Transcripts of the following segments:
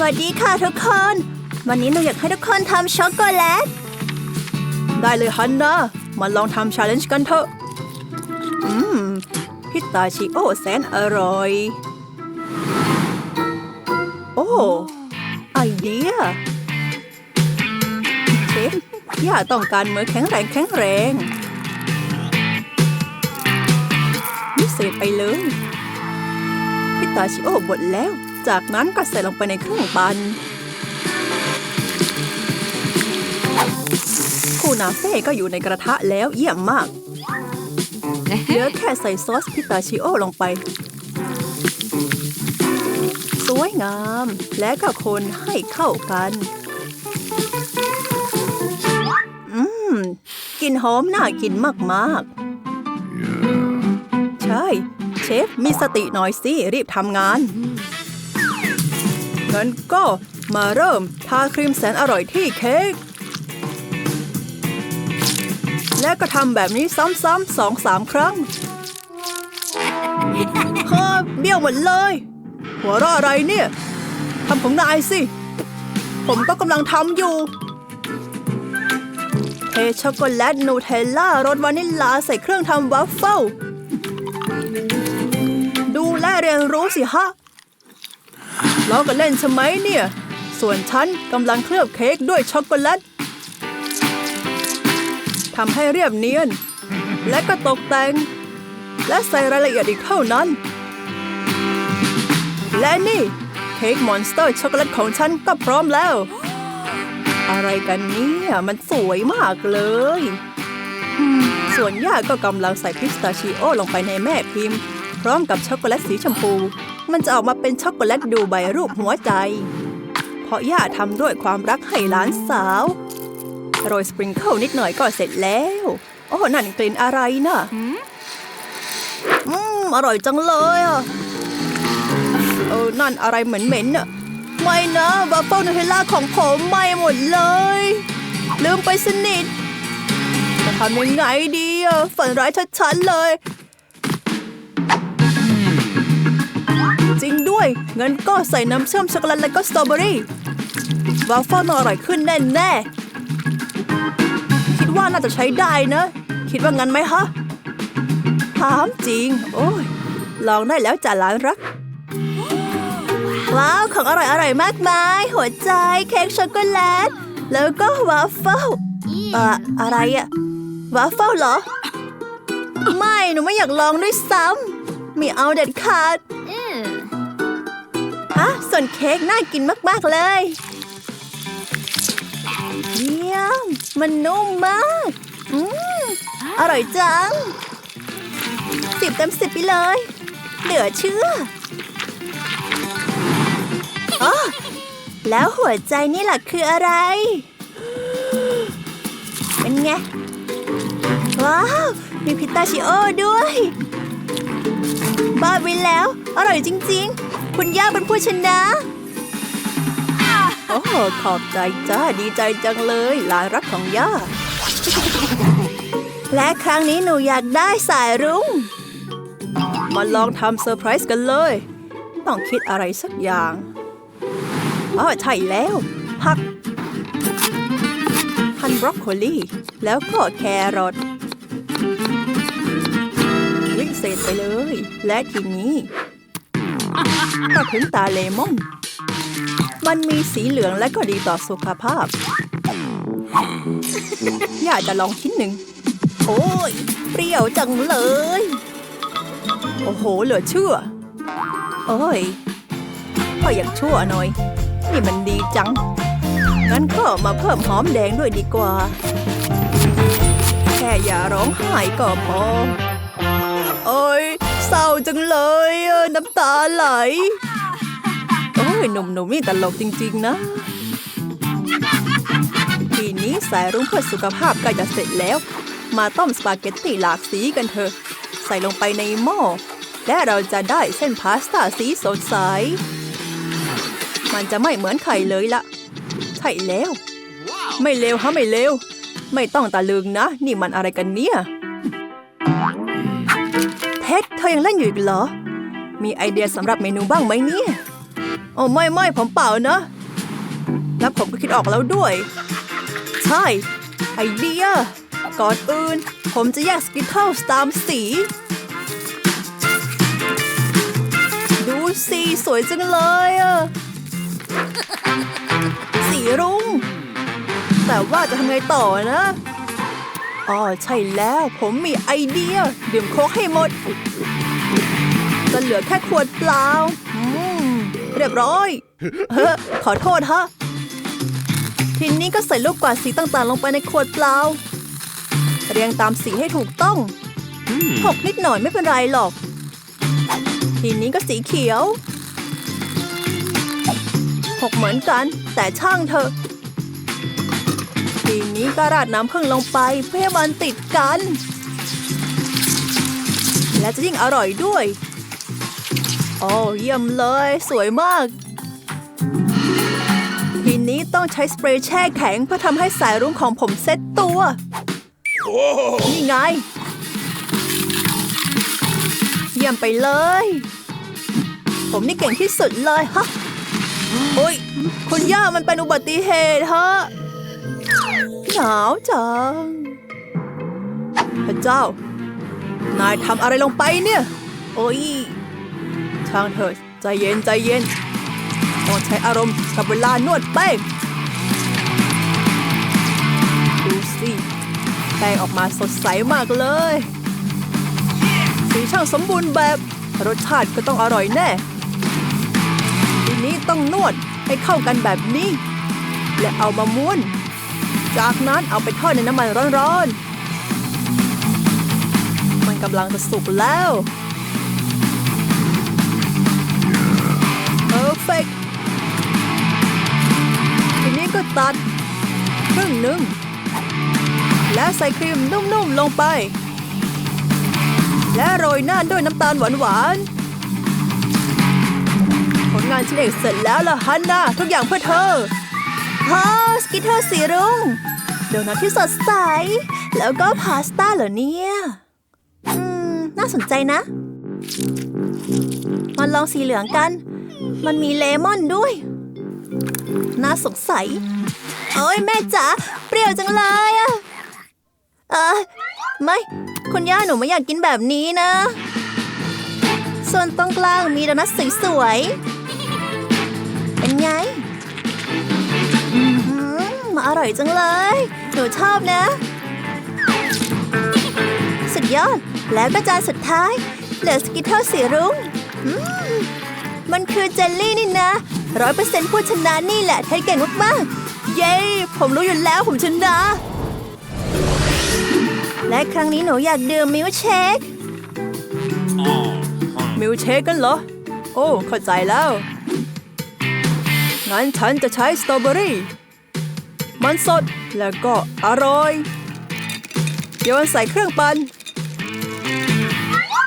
สวัสดีค่ะทุกคน วันนี้หนูอยากให้ทุกคนทำช็อกโกแลต ได้เลยฮันนะ มาลองทำชาเลนจ์กันเถอะ อืม พิตาชิโอแสนอร่อย โอ้ ไอเดียเชฟย่าต้องการมือแข็งแรงแข็งแรงพิเศษไปเลย พิตาชิโอบดแล้ว จากนั้นก็ใส่ลงไปในเครื่องปั่นคูนาเฟ่ก็อยู่ในกระทะแล้วเยี่ยมมากเหลือแค่ใส่ซอสพิตาชิโอลงไป สวยงาม และก็คนให้เข้ากัน อืมกลิ่นหอมน่ากินมากๆ ใช่ เชฟมีสติหน่อยสิ รีบทำงาน งั้นก็มาเริ่มทาครีมแสนอร่อยที่เค้ก และก็ทำแบบนี้ซ้ำๆสองสามครั้งเฮ้อเบี้ยวหมดเลย หัวเราะอะไรเนี่ยทำของนายสิ ผมก็กำลังทำอยู่ เทช็อกโกแลตนูเทลล่ารสวานิลลาใส่เครื่องทำวัฟเฟิลดูและเรียนรู้สิฮะ ล้อกันเล่นใช่ไหมเนี่ย ส่วนฉันกำลังเคลือบเค้กด้วยช็อกโกแลตทำให้เรียบเนียน และก็ตกแต่ง และใส่รายละเอียดอีกเท่านั้น และนี่เค้กมอนสเตอร์ช็อกโกแลตของฉันก็พร้อมแล้ว อะไรกันเนี่ยมันสวยมากเลยอืมส่วนย่าก็กำลังใส่พิสตาชิโอลงไปในแม่พิมพ์ พร้อมกับช็อกโกแลตสีชมพู มันจะออกมาเป็นช็อกโกแลตดูใบรูปหัวใจ เพราะย่าทำด้วยความรักให้หลานสาว โรยสปริงเกิลนิดหน่อยก็เสร็จแล้ว โอ้นั่นกลิ่นอะไรนะ่ะอืม อร่อยจังเลยอะเออนั่นอะไรเหม็นๆน่ะ ไม่นะบัฟเฟิลนูเทลล่าของผมไหม่หมดเลย ลืมไปสนิทจะทำยังไงดีอะฝันร้ายชัดๆเลย จริงด้วย งั้นก็ใส่น้ำเชื่อมช็อกโกแลตและก็สตรอเบอรี่วาฟเฟิลองอร่อยขึ้นแน่ๆคิดว่าน่าจะใช้ได้นะ คิดว่างั้นไหมฮะถามจริง โอ้ย ลองได้แล้วจ้ะหลานรัก ว้าว ของอร่อยอร่อยมากมาย หัวใจเค้กช็อกโกแลต แล้วก็วาฟเฟิลเอ่ออะไรอะวาฟเฟิลเหรอ ไม่ หนูไม่อยากลองด้วยซ้ำไม่เอาเด็ดขาด ฮะส่วนเค้กน่ากินมากๆเลย เยี่ยม มันนุ่มมาก อืมอร่อยจังสิบเต็มสิบไปเลย เหลือเชื่ออ๋อแล้วหัวใจนี่แหละคืออะไร เป็นไง ว้าว มีพิตาชิโอด้วย บ้าไปแล้ว อร่อยจริง คุณย่าเป็นผู้ชนะ โอ้ขอบใจจ้าดีใจจังเลยหลานรักของย่า และครั้งนี้หนูอยากได้สายรุ้ง มาลองทำเซอร์ไพรส์กันเลย ต้องคิดอะไรสักอย่างอ๋อใช่แล้วผักหั่นบรอกโคลีแล้วก็แครอทวิเศษไปเลย และทีนี้ ก็ถึงตาเลมอน มันมีสีเหลืองและก็ดีต่อสุขภาพ อยากจะลองชิ้นหนึ่ง โอ้ย เปรี้ยวจังเลย โอ้โห เหลือเชื่อ โอ้ยพออยากชั่วหน่อย นี่มันดีจัง งั้นก็มาเพิ่มหอมแดงด้วยดีกว่า แค่อย่าร้องไห้ก็พอ ร้าจังเลยน้ำตาไหล โอ้ยหนุ่มๆนี่ตลกจริง ๆ นะ ทีนี้สายรุ้งเพื่อสุขภาพใกล้จะเสร็จแล้ว มาต้มสปาเกตตี้หลากสีกันเถอะ ใส่ลงไปในหม้อ และเราจะได้เส้นพาสต้าสีสดใส มันจะไม่เหมือนไข่เลยละใช่แล้ว ไม่เลวฮะไม่เลว ไม่ต้องตะลึงนะ นี่มันอะไรกันเนี่ย เท็ดเธอยังเล่นอยู่อีกเหรอ มีไอเดียสำหรับเมนูบ้างไหมเนี่ย โอ้ไม่ไม่ผมเปล่านะ แล้วผมก็คิดออกแล้วด้วย ใช่ ไอเดีย ก่อนอื่น ผมจะแยกสกิทเทิลตามสี ดูสิสวยจังเลยอะสีรุง้งแต่ว่าจะทำไงต่อนะ อ๋อใช่แล้วผมมีไอเดีย ดื่มโค้กให้หมดจะเหลือแค่ขวดเปล่าอืมเรียบร้อยเฮ้อขอโทษฮะ ทีนี้ก็ใส่ลูกกวาดสีต่างๆ ลงไปในขวดเปล่า เรียงตามสีให้ถูกต้องหกนิดหน่อยไม่เป็นไรหรอก ทีนี้ก็สีเขียวหกเหมือนกัน แต่ช่างเถอะที นี้ก็ราดน้ำผึ้งลงไปเพื่อให้มันติดกัน และจะยิ่งอร่อยด้วย โอ้เยี่ยมเลย สวยมากทีนี้ต้องใช้สเปรย์แช่แข็งเพื่อทำให้สายรุ้งของผมเซ็ตตัว นี่ไง เยี่ยมไปเลย ผมนี่เก่งที่สุดเลยฮะโอ้ย คุณย่ามันเป็นอุบัติเหตุฮะ หนาวจัง พระเจ้า นายทำอะไรลงไปเนี่ย โอ้ย ช่างเถอะใจเย็นใจเย็นต้องใช้อารมณ์กับเวลานวดแป้งดูสิแป้งออกมาสดใสมากเลย สีช่างสมบูรณ์แบบ รสชาติก็ต้องอร่อยแน่ ทีนี้ต้องนวดให้เข้ากันแบบนี้ และเอามาม้วน จากนั้นเอาไปทอดในน้ำมันร้อนๆ มันกำลังจะสุกแล้ว perfect ทีนี้ก็ตัดครึ่งหนึ่ง และใส่ครีมนุ่มๆลงไป และโรยหน้าด้วยน้ำตาลหวานๆ ผลงานชิ้นเอกเสร็จแล้วล่ะฮันนาทุกอย่างเพื่อเธอฮ่าส กิทเทอร์สีรุ้งโดนัทที่สดใส แล้วก็พาสต้าเหรอเนี่ยอืม น่าสนใจนะมาลองสีเหลืองกัน มันมีเลมอนด้วย น่าสงสัย โอ้ยแม่จ๋าเปรี้ยวจังเลยอะเออไม่ คุณย่าหนูไม่อยากกินแบบนี้นะ ส่วนตรงกลางมีโดนัทสวยๆ อร่อยจังเลย หนูชอบนะ สุดยอด แล้วก็จานสุดท้าย เหลือสกิทเทิลสีรุ้งมันคือเจลลี่นี่นะร้อยเปอร์เซ็นต์ผู้ชนะนี่แหละเธอเก่งมากๆ เย้ ผมรู้อยู่แล้วผมชนะ และครั้งนี้หนูอยากดื่มมิลค์เชคมิลค์เชคกันเหรอ โอ้ เข้าใจแล้ว งั้นฉันจะใช้สตรอเบอรี่ มันสดแล้วก็อร่อยโยนใส่เครื่องปั่น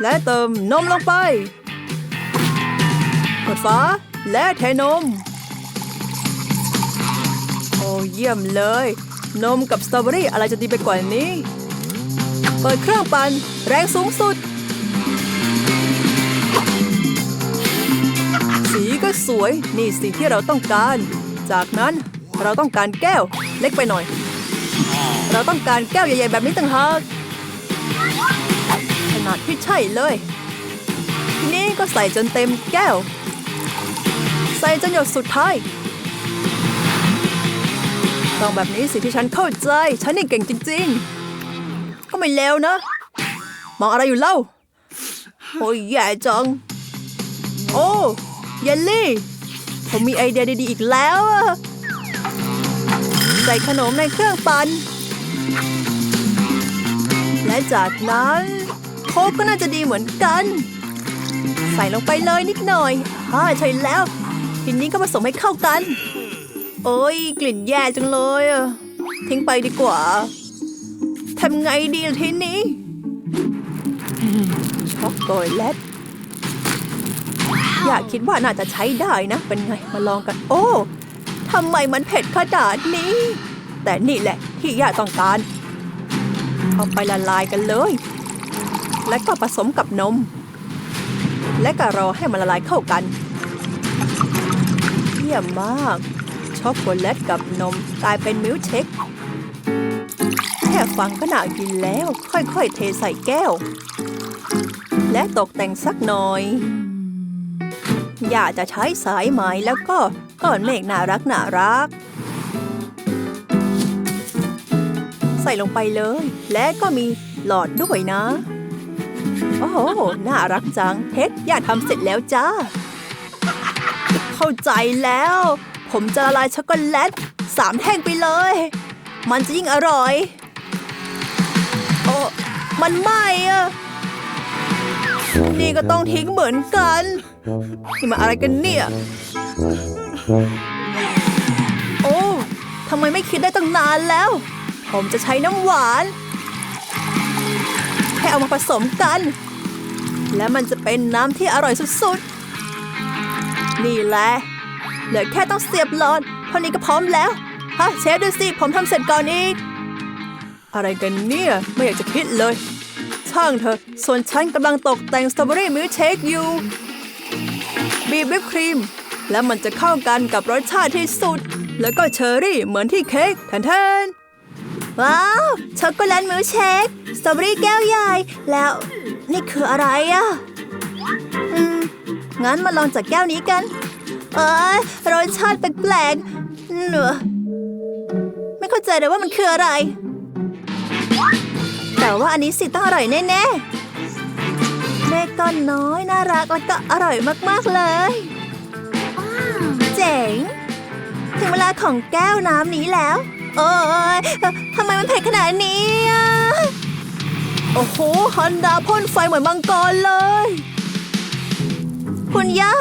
และเติมนมลงไปกดฝาและเทนม โอ้เยี่ยมเลย นมกับสตรอเบอรี่อะไรจะดีไปกว่านี้ เปิดเครื่องปั่นแรงสูงสุด สีก็สวยนี่สิ่งที่เราต้องการ จากนั้น เราต้องการแก้วเล็กไปหน่อย เราต้องการแก้วใหญ่ๆแบบนี้ต่างหากขนาดที่ใช่เลย ทีนี้ก็ใส่จนเต็มแก้ว ใส่จนหยดสุดท้าย ต้องแบบนี้สิที่ฉันเข้าใจ ฉันนี่เก่งจริง ๆ ก็ไม่เลวนะ มองอะไรอยู่เล่า โอ้ยแย่จัง โอ้เยลลี่ ผมมีไอเดียดีๆอีกแล้วอะ ส่ขนมในเครื่องปั่น และจากนั้น โค้กก็น่าจะดีเหมือนกัน ใส่ลงไปเลยนิดหน่อยฮ่าใช่แล้วทีนี้ก็ผสมให้เข้ากัน โอ้ยกลิ่นแย่จังเลยอะทิ้งไปดีกว่าทำไงดีล่ะทีนี้ ช็อกโกแลตอยากคิดว่าน่าจะใช้ได้นะ เป็นไงมาลองกัน โอ้ ทำไมมันเผ็ดขนาดนี้ แต่นี่แหละที่ย่าต้องการ เอาไปละลายกันเลย แล้วก็ผสมกับนม และก็รอให้มันละลายเข้ากัน เยี่ยมมาก ช็อกโกแลตกับนมกลายเป็นมิลเชคแค่ฟังก็น่ากินแล้ว ค่อยๆ เทใส่แก้ว และตกแต่งสักหน่อย อยากจะใช้สายไหมแล้วก็ ก้อนเมฆน่ารักน่ารัก ใส่ลงไปเลย และก็มีหลอดด้วยนะ โอ้โห น่ารักจัง เฮ็ดย่าทำเสร็จแล้วจ้า เข้าใจแล้ว ผมจะละลายช็อกโกแลตสามแท่งไปเลย มันจะยิ่งอร่อย โอ้มันไหม่อะนี่ก็ต้องทิ้งเหมือนกัน นี่มาอะไรกันเนี่ย โอ้ทำไมไม่คิดได้ตั้งนานแล้ว ผมจะใช้น้ำหวานแค่เอามาผสมกัน และมันจะเป็นน้ำที่อร่อยสุดๆ นี่แหละ เหลือแค่ต้องเสียบหลอดเท่านี้ก็พร้อมแล้วฮะเชฟดูสิ ผมทำเสร็จก่อนอีก อะไรกันเนี่ย ไม่อยากจะคิดเลย ช่างเถอะ ส่วนฉันกำลังตกแต่งสตรอเบอรี่มิลค์เชคอยู่ บีบวิปครีม และมันจะเข้ากันกับรสชาติที่สุด แล้วก็เชอร์รี่เหมือนที่เค้กแทนๆว้าว ช็อกโกแลตมิลเชคสตรอเบอรี่แก้วใหญ่ แล้วนี่คืออะไรอะอืม งั้นมาลองจากแก้วนี้กัน เอ้ยรสชาติแปลกๆเหนือไม่เข้าใจเลยว่ามันคืออะไร แต่ว่าอันนี้สิต้องอร่อยแน่ๆเมฆก้อนน้อยน่ารักแล้วก็อร่อยมากๆเลย เจ๋ง ถึงเวลาของแก้วน้ำนี้แล้ว โอ้ยทำไมมันเผ็ดขนาดนี้โอ้โหฮันดาพ่นไฟเหมือนมังกรเลย คุณย่า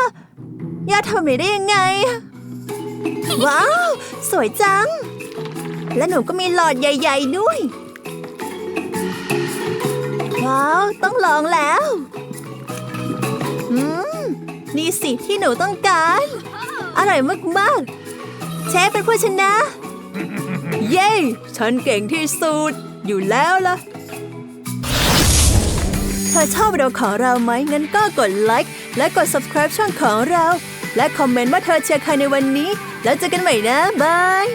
ย่าทำแบบนี้ได้ยังไง ว้าว สวยจัง และหนูก็มีหลอดใหญ่ ๆ ด้วย ว้าว ต้องลองแล้ว นี่สิที่หนูต้องการ อร่อยมากๆ เชฟเป็นผู้ชนะ เย้ ฉันเก่งที่สุด อยู่แล้วล่ะ เธอชอบวิดีโอของเราไหม งั้นก็กดไลค์และกด subscribe ช่องของเรา และคอมเมนต์ว่าเธอเชียร์ใครในวันนี้ แล้วเจอกันใหม่นะ บาย